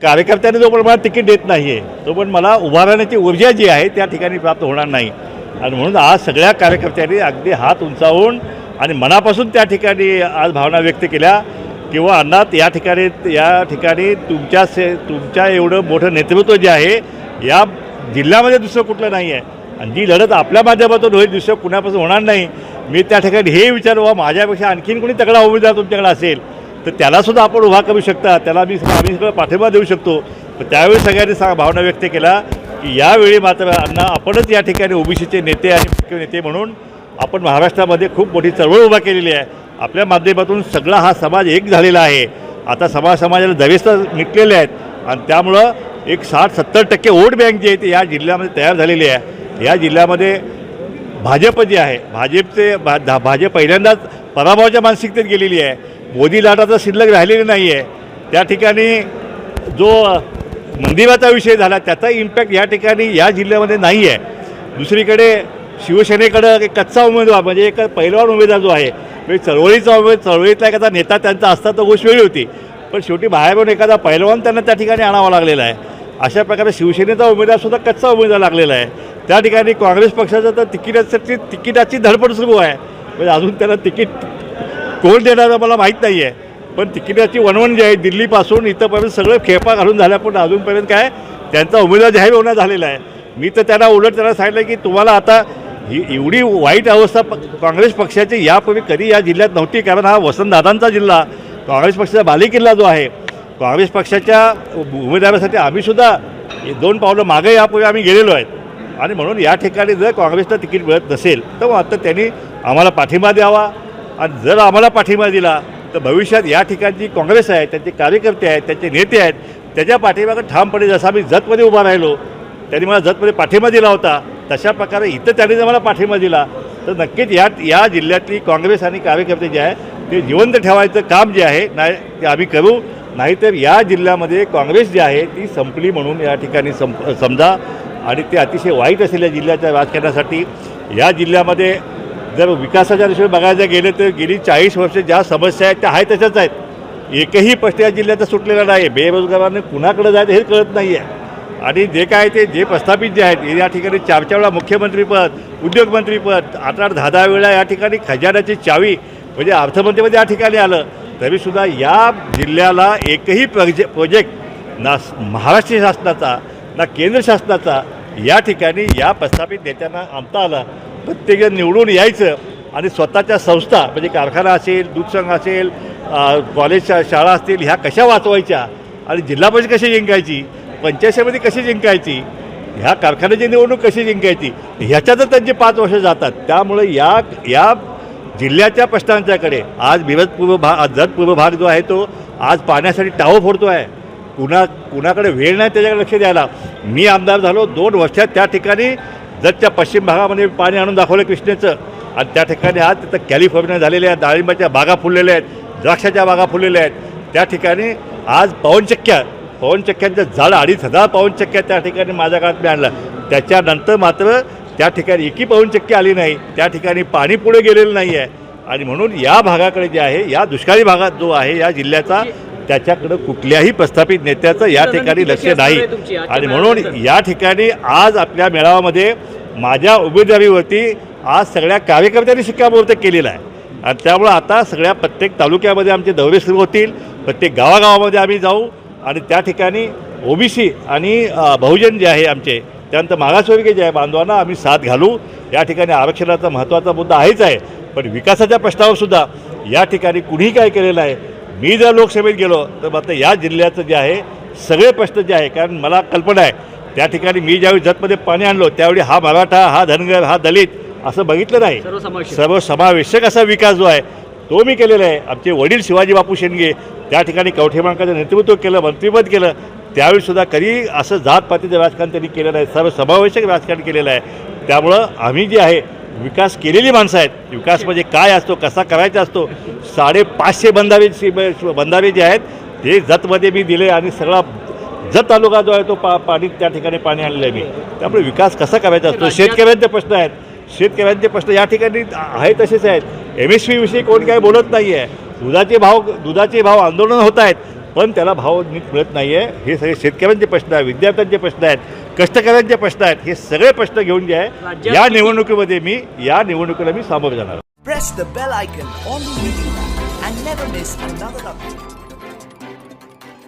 कार्यकर्त्यांनी जो पण मला तिकीट देत नाही आहे तो पण मला उभा राहण्याची ऊर्जा जी आहे त्या ठिकाणी प्राप्त होणार नाही. आणि म्हणून आज सगळ्या कार्यकर्त्यांनी अगदी हात उंचावून आणि मनापासून त्या ठिकाणी आज भावना व्यक्त केल्या किंवा अन्नात या ठिकाणी या ठिकाणी तुमच्या से तुमच्या एवढं मोठं नेतृत्व जे आहे या जिल्ह्यामध्ये दुसरं कुठलं नाही आहे आणि जी लढत आपल्या माध्यमातून होईल दुसरं कुणापासून होणार नाही मी त्या ठिकाणी हे विचार वा माझ्यापेक्षा आणखीन कोणी तगडा उमेदवार तुमच्याकडे असेल तर त्यालासुद्धा आपण उभा करू शकता. त्याला मी आम्ही सगळं पाठिंबा देऊ शकतो. तर त्यावेळी सगळ्यांनी सा भावना व्यक्त केला की यावेळी मात्र अण्णा आपणच या ठिकाणी ओबीसीचे नेते आणि नेते म्हणून आपण महाराष्ट्रामध्ये खूप मोठी चळवळ उभा केलेली आहे. आपल्या माध्यमातून सगळा हा समाज एक झालेला आहे. आता समाज समाजाला दवेस्तर निघलेले आहेत आणि त्यामुळं एक साठ सत्तर टक्के वोट बँक जी आहे ती या जिल्ह्यामध्ये तयार झालेली आहे. या जिल्ह्यामध्ये भाजप जे आहे भाजपचे भा धा- भाजप पहिल्यांदाच पराभवाच्या मानसिकतेत गेलेली आहे. मोदी लाटाचं शिल्लक राहिलेली नाही आहे त्या ठिकाणी जो मंदिराचा विषय झाला त्याचा इम्पॅक्ट या ठिकाणी या जिल्ह्यामध्ये नाही आहे दुसरीकडे शिवसेनेकडं एक कच्चा उमेदवार म्हणजे एक पहिलवान उमेदवार जो आहे म्हणजे चळवळीचा उमेद चळवळीतला एखादा नेता त्यांचा असता तर गोष्ट वेगळी होती. पण शेवटी बाहेरून एखादा पहिलवान त्यांना त्या ठिकाणी आणावा लागलेला आहे. अशा प्रकारे शिवसेनेचा उमेदवारसुद्धा कच्चा उमेदवार लागलेला आहे. त्या ठिकाणी काँग्रेस पक्षाचं तर तिकिटासाठी तिकिटाची धडपड सुरू आहे. म्हणजे अजून त्याला तिकीट कोण देणारं मला माहीत नाही आहे पण तिकिटाची वणवण जी आहे दिल्लीपासून इथंपर्यंत सगळं खेपा घालून झाल्या पण अजूनपर्यंत काय त्यांचा उमेदवार जाहीर होण्यात झालेला आहे. मी तर त्यांना उलट त्यांना सांगितलं की तुम्हाला आता ही एवढी वाईट अवस्था प काँग्रेस पक्षाची यापूर्वी कधी या जिल्ह्यात नव्हती. कारण हा वसंतदादांचा जिल्हा काँग्रेस पक्षाचा बालेकिल्ला जो आहे काँग्रेस पक्षाच्या उमेदवारासाठी आम्हीसुद्धा दोन पावलं मागे यापूर्वी आम्ही गेलेलो आहेत. आणि म्हणून या ठिकाणी जर काँग्रेसला तिकीट मिळत नसेल तर मग आता त्यांनी आम्हाला पाठिंबा द्यावा. आणि जर आम्हाला पाठिंबा दिला तर भविष्यात या ठिकाणची काँग्रेस आहे त्यांचे कार्यकर्ते आहेत त्यांचे नेते आहेत त्याच्या पाठिंबाकडे ठामपणे जसं आम्ही जतमध्ये उभा राहिलो त्यांनी मला जतमध्ये पाठिंबा दिला होता तशा प्रकारे इथं त्यांनी जर मला पाठिंबा दिला तर नक्कीच या या जिल्ह्यातली काँग्रेस आणि कार्यकर्ते जे आहे ते जिवंत ठेवायचं काम जे आहे नाही ते आम्ही करू. नाहीतर या जिल्ह्यामध्ये काँग्रेस जी आहे ती संपली म्हणून या ठिकाणी संप समजा. आणि ते अतिशय वाईट असेल या जिल्ह्याच्या राजकारणासाठी. या जिल्ह्यामध्ये जर विकासाच्या दृष्टीने बघायला गेले तर गेली चाळीस वर्षे ज्या समस्या आहेत त्या आहे तशाच आहेत. एकही प्रश्न या जिल्ह्याचा सुटलेला नाही आहे. कुणाकडे जायचं हे कळत नाही आहे. आणि जे काय ते जे प्रस्थापित जे आहेत या ठिकाणी चार चार वेळा मुख्यमंत्रीपद उद्योगमंत्रीपद आठ आठ दहा दहा वेळा या ठिकाणी खजान्याची चावी म्हणजे अर्थमंत्रीमध्ये या ठिकाणी आलं. तरीसुद्धा या जिल्ह्याला एकही प्रजे प्रोजेक्ट ना महाराष्ट्र शासनाचा ना केंद्र शासनाचा या ठिकाणी या प्रस्थापित नेत्यांना आणता आला. प्रत्येकजण निवडून यायचं आणि स्वतःच्या संस्था म्हणजे कारखाना असेल दूध संघ असेल कॉलेज शाळा असतील ह्या कशा वाचवायच्या आणि जिल्हा परिषद कशी जिंकायची पंचायत समिती कशी जिंकायची ह्या कारखान्याची निवडणूक कशी जिंकायची ह्याच्यातच त्यांचे पाच वर्ष जातात. त्यामुळे या या जिल्ह्याच्या प्रश्नांच्याकडे आज विभजपूर्व पूर्व भाग जत पूर्व भाग जो आहे तो आज पाण्यासाठी टावं फोडतो आहे कुणा कुणाकडे वेळ नाही त्याच्याकडे लक्ष द्यायला. मी आमदार झालो दोन वर्षात त्या ठिकाणी जर त्या पश्चिम भागामध्ये पाणी आणून दाखवलं कृष्णेचं आणि त्या ठिकाणी आज तिथं कॅलिफोर्निया झालेल्या आहेत डाळिंबाच्या बागा फुललेल्या आहेत द्राक्षाच्या बागा फुललेल्या आहेत. त्या ठिकाणी आज पवनचक्क्या पवनचक्क्यांचं झाड अडीच हजार पवनचक्क्या त्या ठिकाणी माझ्या काळात मी आणलं. त्याच्यानंतर मात्र त्या ठिकाणी एकी पवनचक्की आली नाही त्या ठिकाणी पाणी पुढे गेलेलं नाही आहे आणि म्हणून या भागाकडे जे आहे या दुष्काळी भागात जो आहे या जिल्ह्याचा त्याच्याकडं कुठल्याही प्रस्थापित नेत्याचं या ठिकाणी लक्ष नाही. आणि म्हणून या ठिकाणी आज आपल्या मेळाव्यामध्ये माझ्या उमेदवारीवरती आज सगळ्या कार्यकर्त्यांनी शिक्कामोर्तब केलेला आहे. आणि त्यामुळं आता सगळ्या प्रत्येक तालुक्यामध्ये आमचे दौरे सुरू होतील प्रत्येक गावागावामध्ये आम्ही जाऊ आणि त्या ठिकाणी ओबीसी आणि बहुजन जे आहे आमचे त्यानंतर मागासवर्गीय जे आहे बांधवांना आम्ही साथ घालू. या ठिकाणी आरक्षणाचा महत्त्वाचा मुद्दा आहेच आहे. पण विकासाच्या प्रश्नावर सुद्धा या ठिकाणी कुणीही काय केलेलं आहे मी जर लोकसभेत गेलो तर मात्र या जिल्ह्याचं जे आहे सगळे प्रश्न जे आहे कारण मला कल्पना आहे त्या ठिकाणी मी ज्यावेळी जतमध्ये पाणी आणलो त्यावेळी हा मराठा हा धनगर हा दलित असं बघितलं नाही. सर्वसमावेशक. सर्वसमावेशक असा विकास जो आहे तो मी केलेला आहे. आमचे वडील शिवाजी बापू शेंडगे त्या ठिकाणी कवठे मांकाचं नेतृत्व केलं मंत्रिपद केलं त्यावेळी सुद्धा कधी असं जातपातीचं राजकारण त्यांनी केलेलं आहे सर्वसमावेशक राजकारण केलेलं आहे. त्यामुळं आम्ही जे आहे विकास केलेली माणसं आहेत. विकास म्हणजे काय असतो कसा करायचा असतो साडेपाचशे बंधारे सी- बंधारे जे आहेत ते जतमध्ये मी दिले आणि सगळा जत तालुका जो आहे तो पा पाणी त्या ठिकाणी पाणी आणलेलं आहे मी. त्यामुळे विकास कसा करायचा असतो? शेतकऱ्यांचे प्रश्न आहेत. शेतकऱ्यांचे प्रश्न या ठिकाणी आहे तसेच आहेत. एम एस विषयी कोण काय बोलत नाही आहे दुधाचे भाव दुधाचे भाव आंदोलन होत आहेत पण त्याला भाव नीट मिळत नाही आहे हे सगळे शेतकऱ्यांचे प्रश्न आहेत विद्यार्थ्यांचे प्रश्न आहेत. कष्टकऱ्यांचे प्रश्न आहेत. हे सगळे प्रश्न घेऊन जे आहे या निवडणुकीमध्ये मी या निवडणुकीला मी सामोरं जाणार.